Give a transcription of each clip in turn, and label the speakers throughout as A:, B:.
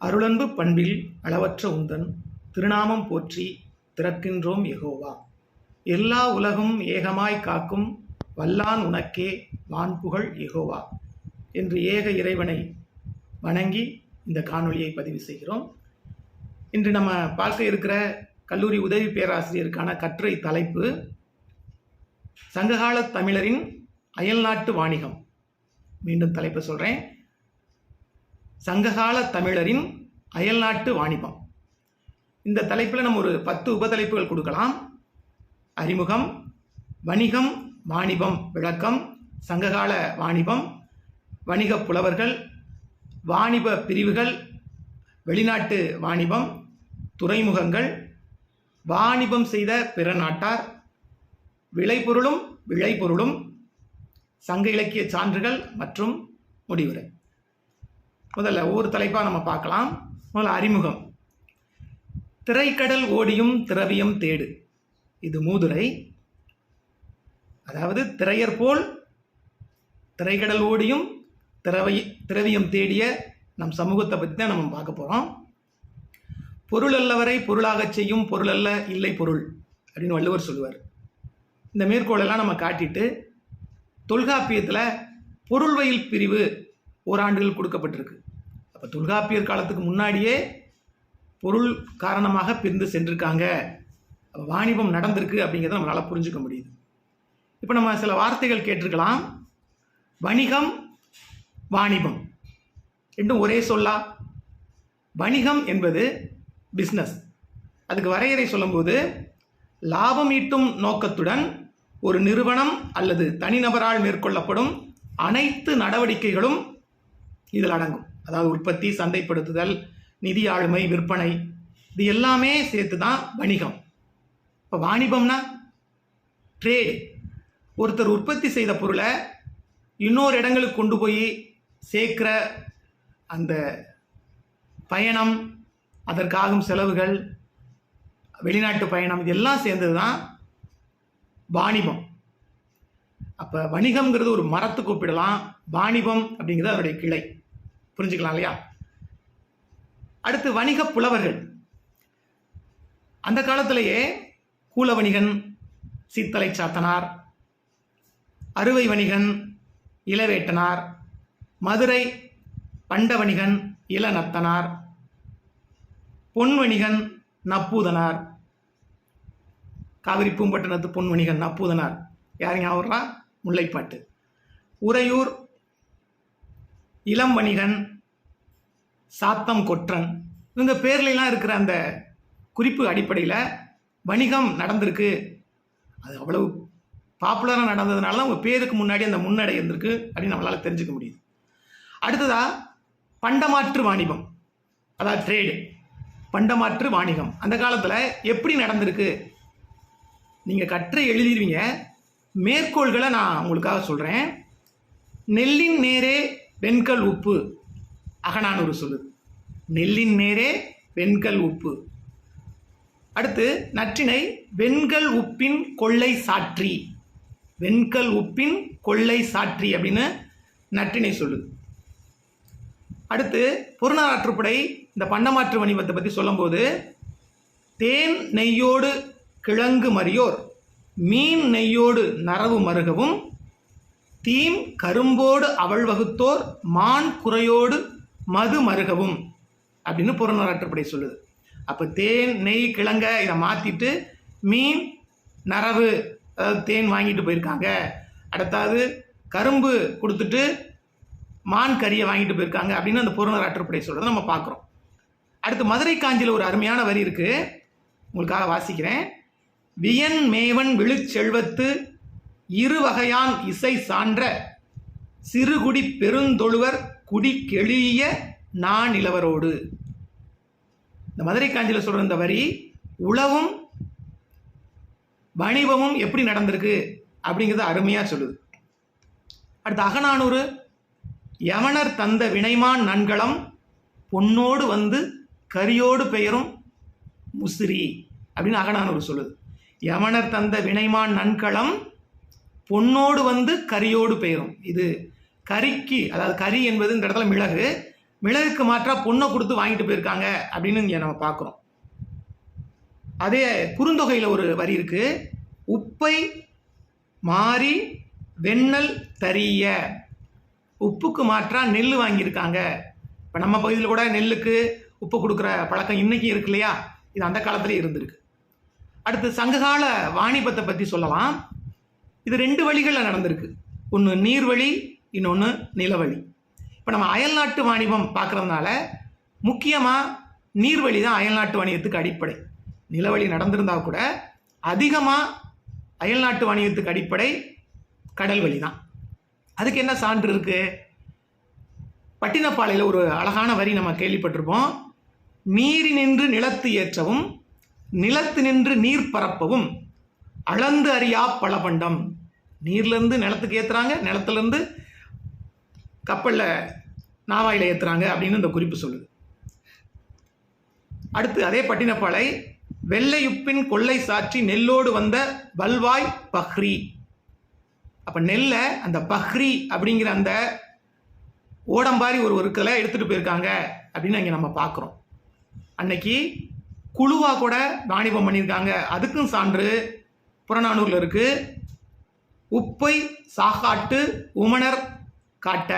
A: அருளன்பு பண்பில் அளவற்ற உந்தன் திருநாமம் போற்றி திறக்கின்றோம் எகோவா எல்லா உலகும் ஏகமாய் காக்கும் வல்லான் உனக்கே வான்புகழ் எகோவா என்று ஏக இறைவனை வணங்கி இந்த காணொளியை பதிவு செய்கிறோம். இன்று நம்ம பார்க்க இருக்கிற கல்லூரி உதவி பேராசிரியருக்கான கட்டுரை தலைப்பு சங்ககால தமிழரின் அயல்நாட்டு வாணிகம். மீண்டும் தலைப்பு சொல்கிறேன் சங்ககால தமிழரின் அயல்நாட்டு வாணிபம். இந்த தலைப்பில் நம்ம ஒரு பத்து உபதலைப்புகள் கொடுக்கலாம். அறிமுகம் வணிகம் வாணிபம் விளக்கம் சங்ககால வாணிபம் வணிகப் புலவர்கள் வாணிப பிரிவுகள் வெளிநாட்டு வாணிபம் துறைமுகங்கள் வாணிபம் செய்த பிற நாட்டார் விளைபொருளும் விளைபொருளும் சங்க இலக்கிய சான்றுகள் மற்றும் முடிவுரை. முதல்ல ஒவ்வொரு தலைப்பாக நம்ம பார்க்கலாம். முதல்ல அறிமுகம். திரைக்கடல் ஓடியும் திரவியம் தேடு. இது மூதுரை. அதாவது திரையர் போல் திரைக்கடல் ஓடியும் திரவை திரவியம் தேடிய நம் சமூகத்தை பற்றி தான் நம்ம பார்க்க போகிறோம் பொருள் அல்லவரை பொருளாகச் செய்யும் பொருள் அல்ல இல்லை பொருள் அப்படின்னு வள்ளுவர் சொல்லுவார். இந்த மேற்கோளெல்லாம் நம்ம காட்டிட்டு தொல்காப்பியத்தில் பொருள்வயில் பிரிவு ஓராண்டுகள் கொடுக்கப்பட்டிருக்கு. அப்போ தொல்காப்பியர் காலத்துக்கு முன்னாடியே பொருள் காரணமாக பிரிந்து சென்றிருக்காங்க. வாணிபம் நடந்திருக்கு அப்படிங்கிறத நம்மளால் புரிஞ்சுக்க முடியுது. இப்போ நம்ம சில வார்த்தைகள் கேட்டிருக்கலாம். வணிகம் வாணிபம். ரெண்டும் ஒரே சொல்லா. வணிகம் என்பது பிஸ்னஸ் அதுக்கு வரையறை சொல்லும்போது லாபம் ஈட்டும் நோக்கத்துடன் ஒரு நிறுவனம் அல்லது தனிநபரால் மேற்கொள்ளப்படும் அனைத்து நடவடிக்கைகளும் இதில் அடங்கும். அதாவது உற்பத்தி சந்தைப்படுத்துதல் நிதி ஆளுமை விற்பனை இது எல்லாமே சேர்த்து தான் வணிகம். இப்போ வாணிபம்னா ட்ரேட் ஒருத்தர் உற்பத்தி செய்த பொருளை இன்னொரு இடங்களுக்கு கொண்டு போய் சேர்க்கிற அந்த பயணம் அதற்காகும் செலவுகள் வெளிநாட்டு பயணம் இதெல்லாம் சேர்ந்தது தான் வாணிபம். அப்போ வணிகம்ங்கிறது ஒரு மரத்துக்கு ஒப்பிடலாம். வாணிபம் அப்படிங்கிறது அதனுடைய கிளை. புரிஞ்சுக்கலாம் இல்லையா? அடுத்து வணிக புலவர்கள். அந்த காலத்திலேயே கூல வணிகன் சீத்தலை சாத்தனார் அறுவை வணிகன் இளவேட்டனார் மதுரை பண்டவணிகன் இளநத்தனார் பொன்வணிகன் நப்பூதனார். காவிரி பூம்பட்டினத்து பொன்வணிகன் நப்பூதனார். யார் ஞாபகம் முல்லைப்பாட்டு. உறையூர் இளம் வணிகன் சாத்தம் கொற்றன். இந்த பேர்லாம் இருக்கிற அந்த குறிப்பு அடிப்படையில் வணிகம் நடந்திருக்கு. அது அவ்வளவு பாப்புலராக நடந்ததுனால தான் உங்கள் பேருக்கு முன்னாடி அந்த முன்னடை இருந்திருக்கு அப்படின்னு நம்மளால் தெரிஞ்சுக்க முடியுது. அடுத்ததாக பண்டமாற்று வாணிபம். அதாவது ட்ரேடு பண்டமாற்று வாணிகம். அந்த காலத்தில் எப்படி நடந்திருக்கு? நீங்கள் கற்று எழுதிடுவீங்க மேற்கோள்களை நான் உங்களுக்காக சொல்கிறேன் நெல்லின் நேரே வெண்கல் உப்பு. அகநானூறு சொல்லுது நெல்லின் நேரே வெண்கல் உப்பு. அடுத்து நற்றினை வெண்கல் உப்பின் கொள்ளை சாற்றி. வெண்கல் உப்பின் கொள்ளை சாற்றி அப்படின்னு நற்றினை சொல்லுது அடுத்து பொருளாற்றுப்படை இந்த பண்டமாற்று வணிகத்தை பற்றி சொல்லும்போது தேன் நெய்யோடு கிழங்கு மறியோர் மீன் நெய்யோடு நரவு மருகவும் தீம் கரும்போடு அவள் வகுத்தோர் மான் குறையோடு மது மருகவும் அப்படின்னு புறநராற்றுப்படை சொல்லுது. அப்போ தேன் நெய் கிழங்க இதை மாற்றிட்டு மீன் நரவு அதாவது தேன் வாங்கிட்டு போயிருக்காங்க. அடுத்தாவது கரும்பு கொடுத்துட்டு மான் கறியை வாங்கிட்டு போயிருக்காங்க அப்படின்னு அந்த புறநராற்றுப்படை சொல்கிறத நம்ம பார்க்குறோம். அடுத்து மதுரை காஞ்சியில் ஒரு அருமையான வரி இருக்குது உங்களுக்காக வாசிக்கிறேன். வியன் மேவன் விழுச்செல்வத்து இரு வகையான் இசை சான்ற சிறுகுடி பெருந்தொழுவர் குடி கெளிய நான் இளவரோடு இந்த மதுரை காஞ்சியில் சொல்கிற இந்த வரி உழவும் வணிபமும் எப்படி நடந்திருக்கு அப்படிங்கிறத அருமையாக சொல்லுது. அடுத்து அகநானூறு யமனர் தந்த வினைமான் நன்களம் பொன்னோடு வந்து கரியோடு பெயரும் முசிறி அப்படின்னு அகநானூறு சொல்லுது. யமனர் தந்த வினைமான் நன்களம் பொன்னோடு வந்து கரியோடு பெயரும். இது கரிக்கு அதாவது கறி என்பது இந்த இடத்துல மிளகு. மிளகுக்கு மாற்றா பொண்ணை கொடுத்து வாங்கிட்டு போயிருக்காங்க அப்படின்னு இங்கே நம்ம பார்க்குறோம். அதே குறுந்தொகையில் ஒரு வரி இருக்கு. உப்பை மாறி வெண்ணல் தரிய. உப்புக்கு மாற்றா நெல் வாங்கியிருக்காங்க. இப்போ நம்ம பகுதியில் கூட நெல்லுக்கு உப்பு கொடுக்குற பழக்கம் இன்னைக்கு இருக்கு இல்லையா? இது அந்த காலத்திலே இருந்திருக்கு. அடுத்து சங்ககால வாணிபத்தை பற்றி சொல்லலாம். இது ரெண்டு வழிகளில் நடந்திருக்கு. ஒன்று நீர்வழி இன்னொன்று நிலவழி. இப்போ நம்ம அயல்நாட்டு வாணிபம் பார்க்குறதுனால முக்கியமாக நீர்வழி தான் அயல்நாட்டு வாணிபத்துக்கு அடிப்படை. நிலவழி நடந்திருந்தா கூட அதிகமாக அயல்நாட்டு வாணிபத்துக்கு அடிப்படை கடல் வழி தான். அதுக்கு என்ன சான்று இருக்குது பட்டினப்பாளையில் ஒரு அழகான வரி நம்ம கேள்விப்பட்டிருப்போம். நீரி நின்று நிலத்து ஏற்றவும் நிலத்து நின்று நீர் பரப்பவும் அளந்து அறியா பலபண்டம். நீர்லேருந்து நிலத்துக்கு ஏற்றுறாங்க நிலத்துலேருந்து கப்பலில் நாவாயில் ஏற்றுறாங்க அப்படின்னு இந்த குறிப்பு சொல்லுது. அடுத்து அதே பட்டினப்பாலை வெள்ளையுப்பின் கொள்ளை சாற்றி நெல்லோடு வந்த வல்வாய் பஹ்ரி. அப்போ நெல்லை அந்த பஹ்ரி அப்படிங்கிற அந்த ஓடம்பாரி ஒரு ஒருக்கலை எடுத்துகிட்டு போயிருக்காங்க அப்படின்னு அங்கே நம்ம பார்க்குறோம் அன்னைக்கு குழுவாக கூட வாணிபம் பண்ணியிருக்காங்க. அதுக்கும் சான்று புறநானூரில் இருக்குது உப்பை சாகாட்டு உமணர் காட்ட.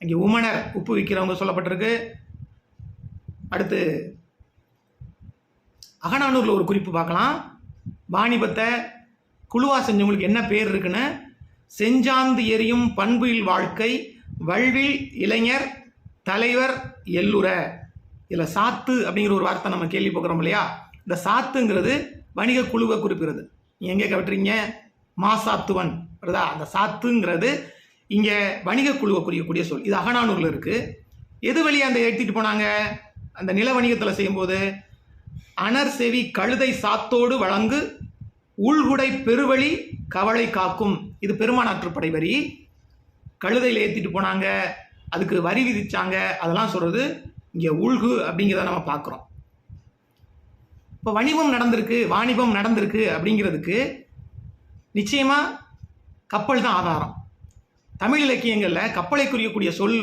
A: இங்கே உமணர் உப்பு விற்கிறவங்க சொல்லப்பட்டிருக்கு. அடுத்து அகநானூரில் ஒரு குறிப்பு பார்க்கலாம். வாணிபத்தை குழுவா செஞ்சவங்களுக்கு என்ன பேர் இருக்குன்னு? செஞ்சாந்து எரியும் பண்புயில் வாழ்க்கை வல்வில் இளைஞர் தலைவர் எல்லுற இதில் சாத்து அப்படிங்கிற ஒரு வார்த்தை நம்ம கேள்விப்படுறோம் இல்லையா? இந்த சாத்துங்கிறது வணிக குழுவை குறிப்பிடுறது. எங்கே கட்டுறீங்க மாசாத்துவன். வருதா அந்த சாத்துங்கிறது இங்கே வணிக குழுவை குறிக்கக்கூடிய சொல். இது அகநானூரில் இருக்குது எது வழியாக அந்த ஏற்றிட்டு போனாங்க? அந்த நில வணிகத்தில் செய்யும்போது அனர் செவி கழுதை சாத்தோடு வழங்கு உள்குடை பெருவழி கவலை காக்கும். இது பெருமானாற்றுப்படை வரி. கழுதையில் ஏற்றிட்டு போனாங்க. அதுக்கு வரி விதிச்சாங்க. அதெல்லாம் சொல்கிறது இங்கே உள்கு அப்படிங்கிறத நம்ம பார்க்குறோம். இப்போ வணிபம் நடந்திருக்கு வாணிபம் நடந்திருக்கு அப்படிங்கிறதுக்கு நிச்சயமாக கப்பல் தான் ஆதாரம். தமிழ் இலக்கியங்களில் கப்பலை குறியக்கூடிய சொல்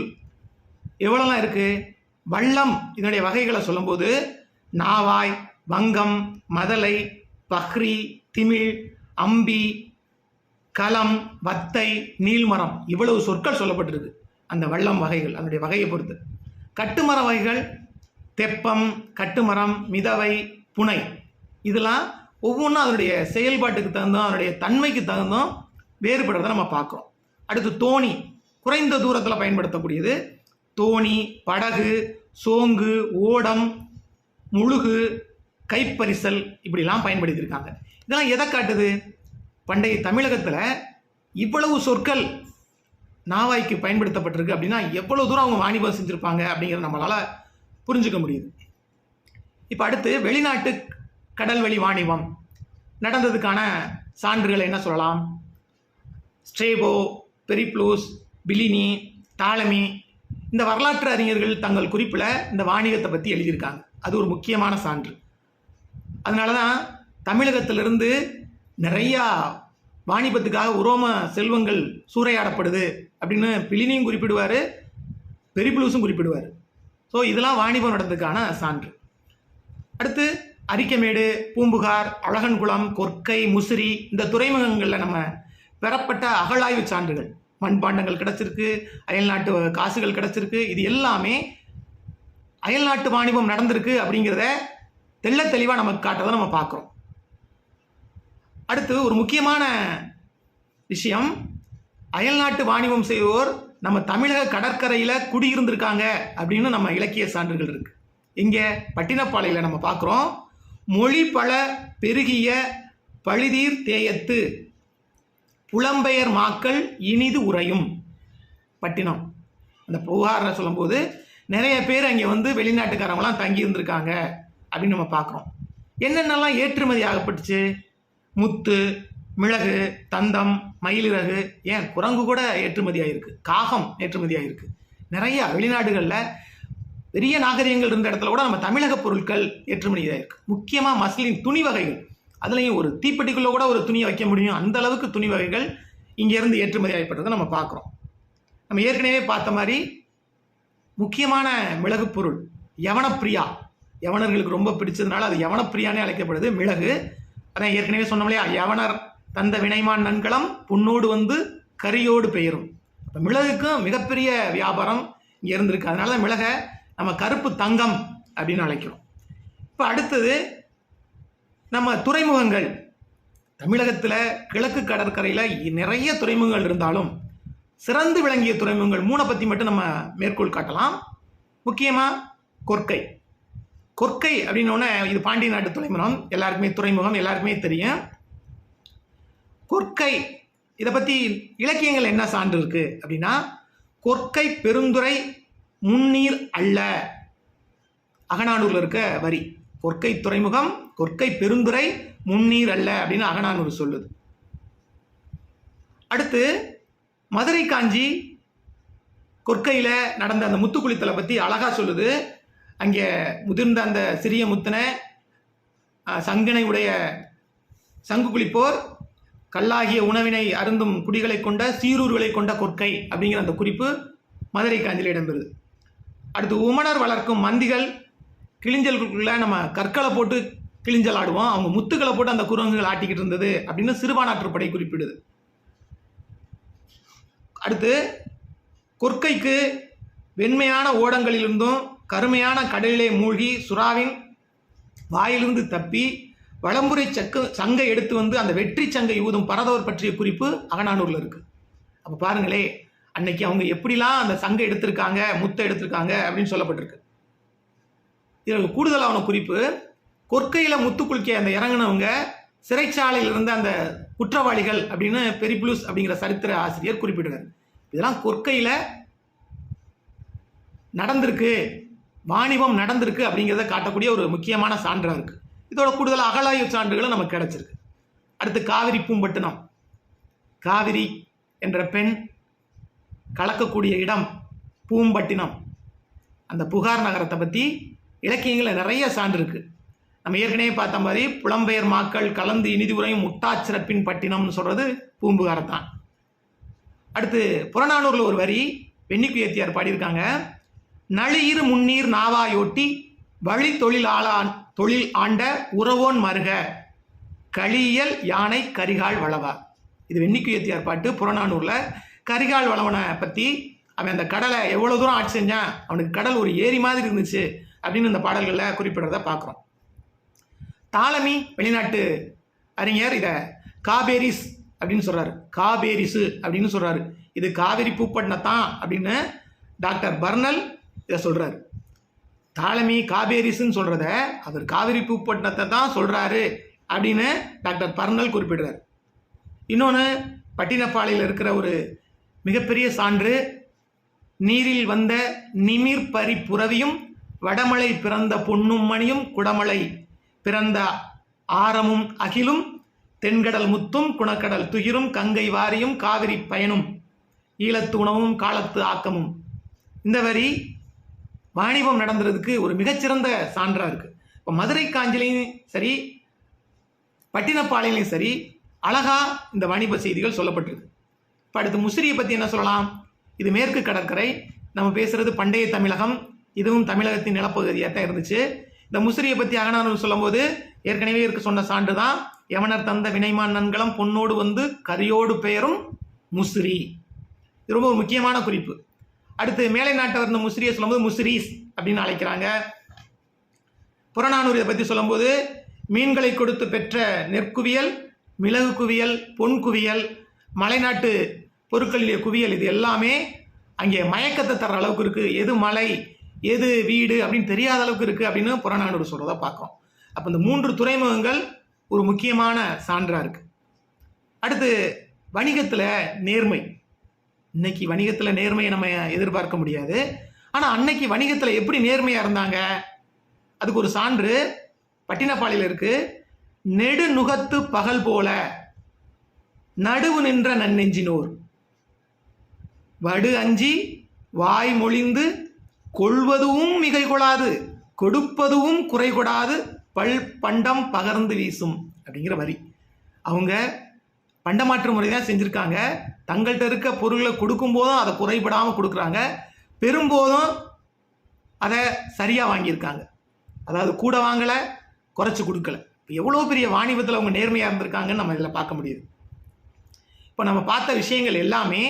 A: எவ்வளோலாம் இருக்குது வள்ளம் இதனுடைய வகைகளை சொல்லும்போது நாவாய் வங்கம் மதலை பஹ்ரி திமிழ் அம்பி களம் வத்தை நீள்மரம் இவ்வளவு சொற்கள் சொல்லப்பட்டிருக்கு. அந்த வள்ளம் வகைகள் அதனுடைய வகையை பொறுத்து. கட்டுமர வகைகள் தெப்பம் கட்டுமரம் மிதவை புனை. இதெல்லாம் ஒவ்வொன்றும் அதனுடைய செயல்பாட்டுக்கு தகுந்தோம் அதனுடைய தன்மைக்கு தகுந்தோம் வேறுபடுறதை நம்ம பார்க்குறோம். அடுத்து தோணி குறைந்த தூரத்தில் பயன்படுத்தக்கூடியது. தோணி படகு சோங்கு ஓடம் முழுகு கைப்பரிசல் இப்படிலாம் பயன்படுத்தியிருக்காங்க. இதெல்லாம் எதை காட்டுது? பண்டைய தமிழகத்தில் இவ்வளவு சொற்கள் நாவாய்க்கு பயன்படுத்தப்பட்டிருக்கு அப்படின்னா எவ்வளோ தூரம் அவங்க வாணிபம் செஞ்சுருப்பாங்க அப்படிங்கிறத நம்மளால் புரிஞ்சுக்க முடியுது. இப்போ அடுத்து வெளிநாட்டு கடல்வழி வாணிபம். நடந்ததுக்கான சான்றுகள் என்ன சொல்லலாம்? ஸ்ட்ரேபோ பெரிப்ளூஸ் பிலினி டாலமி இந்த வரலாற்று அறிஞர்கள் தங்கள் குறிப்பில் இந்த வாணிகத்தை பற்றி எழுதியிருக்காங்க. அது ஒரு முக்கியமான சான்று. அதனால தான் தமிழகத்திலிருந்து நிறையா வாணிபத்துக்காக உரோம செல்வங்கள் சூறையாடப்படுது அப்படின்னு பிலினியும் குறிப்பிடுவார் பெரிப்ளூஸும் குறிப்பிடுவார். ஸோ இதெல்லாம் வாணிபம் நடந்ததுக்கான சான்று. அடுத்து அரிக்கமேடு பூம்புகார் அழகன்குளம் கொற்கை முசிறி இந்த துறைமுகங்களில் நம்ம பெறப்பட்ட அகழாய்வு சான்றுகள். மண்பாண்டங்கள் கிடச்சிருக்கு அயல்நாட்டு காசுகள் கிடச்சிருக்கு இது எல்லாமே அயல்நாட்டு வாணிபம் நடந்திருக்கு அப்படிங்கிறத தெள்ள தெளிவாக நமக்கு காட்டுறதை நம்ம பார்க்குறோம். அடுத்து ஒரு முக்கியமான விஷயம் அயல்நாட்டு வாணிபம் செய்வோர் நம்ம தமிழக கடற்கரையில் குடியிருந்திருக்காங்க அப்படின்னு நம்ம இலக்கிய சான்றுகள் இருக்குது இங்கே பட்டினப்பாளையில் நம்ம பார்க்குறோம். மொழி பல பெருகிய பழிதீர் தேயத்து. புலம்பெயர் மாக்கள் இனிது உறையும். பட்டினம். அந்த புகாரை சொல்லும்போது நிறைய பேர் அங்கே வந்து வெளிநாட்டுக்காரங்களாம் தங்கி இருந்திருக்காங்க அப்படின்னு நம்ம பார்க்குறோம். என்னென்னலாம் ஏற்றுமதி ஆகப்பட்டுச்சு? முத்து மிளகு தந்தம் மயிலிறகு ஏன் குரங்கு கூட ஏற்றுமதி ஆகிருக்கு காகம் ஏற்றுமதி ஆகிருக்கு நிறையா வெளிநாடுகளில் பெரிய நாகரிகங்கள் இருந்த இடத்துல கூட நம்ம தமிழக பொருட்கள் ஏற்றுமதி ஆகிருக்கு முக்கியமாக மஸ்லின் துணி வகைகள். அதுலேயும் ஒரு தீப்பெட்டிக்குள்ளே கூட ஒரு துணியை வைக்க முடியும். அந்த அளவுக்கு துணி வகைகள் இங்கேருந்து ஏற்றுமதி ஆகப்பட்டதை நம்ம பார்க்குறோம். நம்ம ஏற்கனவே பார்த்த மாதிரி முக்கியமான மிளகு பொருள் யவனப்பிரியா. யவனர்களுக்கு ரொம்ப பிடிச்சதுனால அது யவனப்பிரியானே அழைக்கப்படுது. மிளகு அதான் ஏற்கனவே சொன்னோம் இல்லையா? யவனர் தந்த வினைமான் நன்களம் புண்ணோடு வந்து கரியோடு பெயரும். அப்போ மிளகுக்கும் மிகப்பெரிய வியாபாரம் இங்கே இருந்திருக்கு. அதனால தான் மிளகை நம்ம கருப்பு தங்கம் அப்படின்னு அழைக்கிறோம். இப்போ அடுத்தது நம்ம துறைமுகங்கள். தமிழகத்தில் கிழக்கு கடற்கரையில் நிறைய துறைமுகங்கள் இருந்தாலும் சிறந்து விளங்கிய துறைமுகங்கள் மூணை பற்றி மட்டும் நம்ம மேற்கோள் காட்டலாம். முக்கியமாக கொற்கை. கொற்கை அப்படின்னோடனே இது பாண்டிய நாட்டு துறைமுகம். எல்லாருக்குமே துறைமுகம் எல்லாருக்குமே தெரியும். கொற்கை இதை பற்றி இலக்கியங்கள் என்ன சான்று இருக்கு அப்படின்னா கொற்கை பெருந்துறை முன்னீர் அல்ல. அகநானூரில் இருக்க வரி கொற்கை துறைமுகம் கொற்கை பெருந்துறை முன்னீர் அல்ல அப்படின்னு அகநானூர் சொல்லுது. அடுத்து மதுரை காஞ்சி கொற்கையில் நடந்த அந்த முத்துக்குளித்தலை பற்றி அழகாக சொல்லுது. அங்கே முதிர்ந்த அந்த சிறிய முத்தனை சங்கனை சங்கினை உடைய சங்கு குளிப்போர் கல்லாகிய உணவினை அருந்தும் குடிகளை கொண்ட சீரூர்களை கொண்ட கொற்கை அப்படிங்கிற அந்த குறிப்பு மதுரை காஞ்சியில் இடம்பெறுது. அடுத்து உமணர் வளர்க்கும் மந்திகள் கிளிஞ்சல்களுக்குள்ள நம்ம கற்களை போட்டு கிளிஞ்சல் ஆடுவோம். அவங்க முத்துக்களை போட்டு அந்த குரங்குகள் ஆட்டிக்கிட்டு இருந்தது அப்படின்னு சிறுபானாற்றுப்படை குறிப்பிடுது. அடுத்து கொற்கைக்கு வெண்மையான ஓடங்களிலிருந்தும் கருமையான கடலிலே மூழ்கி சுறாவின் வாயிலிருந்து தப்பி வளம்புரை சக்கு சங்கை எடுத்து வந்து அந்த வெற்றி சங்கை ஊதும் பரதவர் பற்றிய குறிப்பு அகநானூரில் இருக்குது அப்போ பாருங்களே அன்னைக்கு அவங்க எப்படிலாம் அந்த சங்கம் எடுத்திருக்காங்க முத்தை எடுத்திருக்காங்க அப்படின்னு சொல்லப்பட்டிருக்கு. இதில் கூடுதலான குறிப்பு கொற்கையில் முத்து குளிக்க அந்த இறங்கினவங்க சிறைச்சாலையில் இருந்த அந்த குற்றவாளிகள் அப்படின்னு பெரிப்ளூஸ் அப்படிங்கிற சரித்திர ஆசிரியர் குறிப்பிடுறார். இதெல்லாம் கொற்கையில் நடந்திருக்கு வாணிபம் நடந்திருக்கு அப்படிங்கிறத காட்டக்கூடிய ஒரு முக்கியமான சான்றாக இருக்குது இதோட கூடுதல் அகலாய்வு சான்றுகளும் நமக்கு கிடைச்சிருக்கு. அடுத்து காவிரி பூம்பட்டினம். காவிரி என்ற பெண் கலக்கக்கூடிய இடம் பூம்பட்டினம். அந்த புகார் நகரத்தை பற்றி இலக்கியங்களில் நிறைய சான்று இருக்குது நம்ம ஏற்கனவே பார்த்த மாதிரி புலம்பெயர் மாக்கள் கலந்து இனிதி உரையும் முட்டாச்சிறப்பின் பட்டினம்னு சொல்கிறது பூம்புகாரத்தான். அடுத்து புறநானூரில் ஒரு வரி வெண்ணிக்குயத்தியார் பாடியிருக்காங்க. நளியிரு முன்னீர் நாவாயொட்டி வழி தொழில் தொழில் ஆண்ட உறவோன் மருக களியல் யானை கரிகால் வளவா. இது வெண்ணிக்குயத்தியார் பாட்டு புறநானூரில் கரிகால் வளவனை பற்றி அவன் அந்த கடலை எவ்வளோ தூரம் ஆட்சி செஞ்சான்? அவனுக்கு கடல் ஒரு ஏரி மாதிரி இருந்துச்சு அப்படின்னு இந்த பாடல்களில் குறிப்பிடுறத பார்க்குறோம். தாலமி வெளிநாட்டு அறிஞர் இதை காபேரிஸ் அப்படின்னு சொல்கிறாரு காபேரிசு அப்படின்னு சொல்கிறாரு இது காவிரி பூப்பட்டினத்தான் அப்படின்னு டாக்டர் பர்னல் இதை சொல்கிறாரு தாலமி காபேரிஸ்ன்னு சொல்கிறத அவர் காவிரி பூப்பட்டினத்தை தான் சொல்கிறாரு அப்படின்னு டாக்டர் பர்னல் குறிப்பிடுறார். இன்னொன்று பட்டினப்பாளையில் இருக்கிற ஒரு மிகப்பெரிய சான்று. நீரில் வந்த நிமிர் பரி புறவியும் வடமலை பிறந்த பொன்னும் மணியும் குடமலை பிறந்த ஆரமும் அகிலும் தென்கடல் முத்தும் குணக்கடல் துகிரும் கங்கை வாரியும் காவிரி பயனும் ஈழத்து உணவும் காலத்து ஆக்கமும். இந்த வரி வாணிபம் நடந்துறதுக்கு ஒரு மிகச்சிறந்த சான்றாக இருக்கு. இப்போ மதுரை காஞ்சிலையும் சரி பட்டினப்பாளையிலையும் சரி அழகா இந்த வாணிப செய்திகள் சொல்லப்பட்டிருக்கு. இப்போ அடுத்து முசிறியை பற்றி என்ன சொல்லலாம்? இது மேற்கு கடற்கரை. நம்ம பேசுகிறது பண்டைய தமிழகம். இதுவும் தமிழகத்தின் நிலப்பகுதியாக தான் இருந்துச்சு. இந்த முசிறியை பற்றி அகனானூர் சொல்லும்போது ஏற்கனவே இருக்க சொன்ன சான்று தான் யமனர் தந்த வினைமான் நன்கலம் பொன்னோடு வந்து கரியோடு பெயரும் முசிறி. இது ரொம்ப ஒரு முக்கியமான குறிப்பு. அடுத்து மேலை நாட்டவர் இந்த முசிறியை சொல்லும்போது முசிறீஸ் அப்படின்னு அழைக்கிறாங்க. புறநானூர் இதை பற்றி சொல்லும்போது மீன்களை கொடுத்து பெற்ற நெற்குவியல் மிளகு குவியல் பொன் குவியல் மலைநாட்டு பொருட்களிலே குவியல் இது எல்லாமே அங்கே மயக்கத்தை தர்ற அளவுக்கு இருக்குது எது மலை எது வீடு அப்படின்னு தெரியாத அளவுக்கு இருக்குது அப்படின்னு புறநானூறு சொல்கிறத பார்க்குறோம். அப்போ இந்த மூன்று துறைமுகங்கள் ஒரு முக்கியமான சான்றாக இருக்குது அடுத்து வணிகத்தில் நேர்மை. இன்னைக்கு வணிகத்தில் நேர்மையை நம்ம எதிர்பார்க்க முடியாது. ஆனால் அன்னைக்கு வணிகத்தில் எப்படி நேர்மையாக இருந்தாங்க? அதுக்கு ஒரு சான்று பட்டினப்பாளையில் இருக்குது நெடுநுகத்து பகல் போல நடுவு நின்ற நன்னெஞ்சினோர். வடு அஞ்சி வாய் மொழிந்து கொள்வதும் மிகை கொள்ளாது கொடுப்பதும் குறை கொடாது பல் பண்டம் பகர்ந்து வீசும் அப்படிங்கிற வரி. அவங்க பண்டமாற்று முறை தான் செஞ்சுருக்காங்க. தங்கள்கிட்ட இருக்க பொருளை கொடுக்கும்போதும் அதை குறைபடாமல் கொடுக்குறாங்க. பெறும்போதும் அதை சரியாக வாங்கியிருக்காங்க. அதாவது கூட வாங்கலை குறைச்சி கொடுக்கல. இப்போ எவ்வளோ பெரிய வாணிபத்தில் அவங்க நேர்மையாக இருந்திருக்காங்கன்னு நம்ம இதில் பார்க்க முடியுது. இப்போ நம்ம பார்த்த விஷயங்கள் எல்லாமே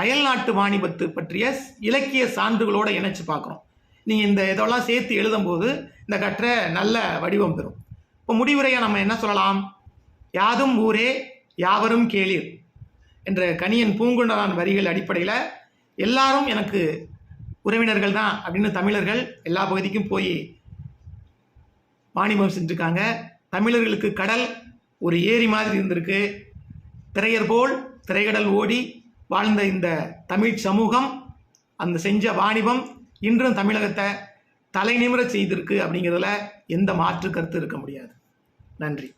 A: அயல்நாட்டு வாணிபத்து பற்றிய இலக்கிய சான்றுகளோடு இணைச்சு பார்க்குறோம். நீங்கள் இந்த இதெல்லாம் சேர்த்து எழுதும்போது இந்த கற்றை நல்ல வடிவம் பெறும். இப்போ முடிவுரையை நம்ம என்ன சொல்லலாம்? யாதும் ஊரே யாவரும் கேளீர் என்ற கனியன் பூங்குண்டரான் வரிகள் அடிப்படையில் எல்லாரும் எனக்கு உறவினர்கள் தான் அப்படின்னு தமிழர்கள் எல்லா பகுதிக்கும் போய் வாணிபம் செஞ்சுருக்காங்க. தமிழர்களுக்கு கடல் ஒரு ஏரி மாதிரி இருந்திருக்கு. திரையர் போல் திரைக்கடல் ஓடி வாழ்ந்த இந்த தமிழ் சமூகம் அந்த செஞ்ச வாணிபம் இன்றும் தமிழகத்தை தலைநிமிர செய்திருக்கு அப்படிங்கிறதுல எந்த மாற்று கருத்து இருக்க முடியாது. நன்றி.